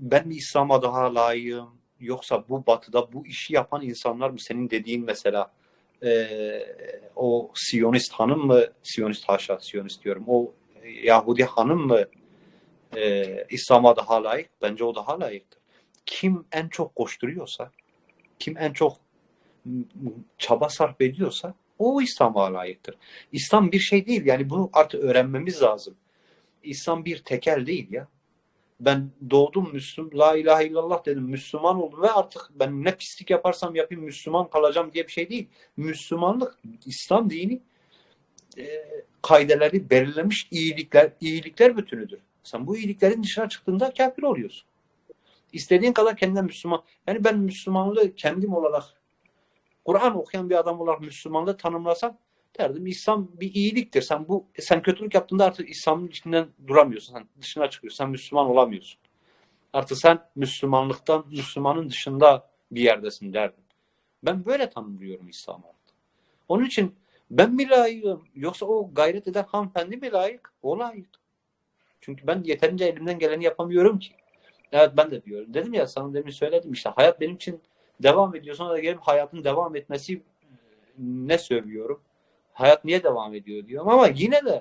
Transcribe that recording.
ben mi İslam'a daha layığım yoksa bu batıda bu işi yapan insanlar mı senin dediğin mesela e, o Siyonist hanım mı Siyonist haşa Siyonist diyorum o Yahudi hanım mı e, İslam'a daha layık bence o daha layıktır. Kim en çok koşturuyorsa kim en çok çaba sarf ediyorsa o İslam'a layıktır. İslam bir şey değil yani bunu artık öğrenmemiz lazım. İslam bir tekel değil ya. Ben doğdum Müslüm, la ilahe illallah dedim, Müslüman oldum ve artık ben ne pislik yaparsam yapayım Müslüman kalacağım diye bir şey değil. Müslümanlık, İslam dini e, kaideleri belirlemiş iyilikler, iyilikler bütünüdür. Sen bu iyiliklerin dışına çıktığında kafir oluyorsun. İstediğin kadar kendine Müslüman. Yani ben Müslümanlığı kendim olarak Kur'an okuyan bir adam olarak Müslümanlığı tanımlasam derdim İslam bir iyiliktir. Sen bu sen kötülük yaptığında artık İslam'ın içinden duramıyorsun. Sen dışına çıkıyorsun. Sen Müslüman olamıyorsun. Artık sen Müslümanlıktan Müslümanın dışında bir yerdesin derdim. Ben böyle tanımlıyorum İslam'ı. Onun için ben mi layığım yoksa o gayret eden hanımefendi mi layık? O layık. Çünkü ben yeterince elimden geleni yapamıyorum ki. Evet ben de diyorum. Dedim ya sana demin söyledim işte hayat benim için devam ediyor. Sonra da gelip hayatın devam etmesi ne söylüyorum? Hayat niye devam ediyor diyorum ama yine de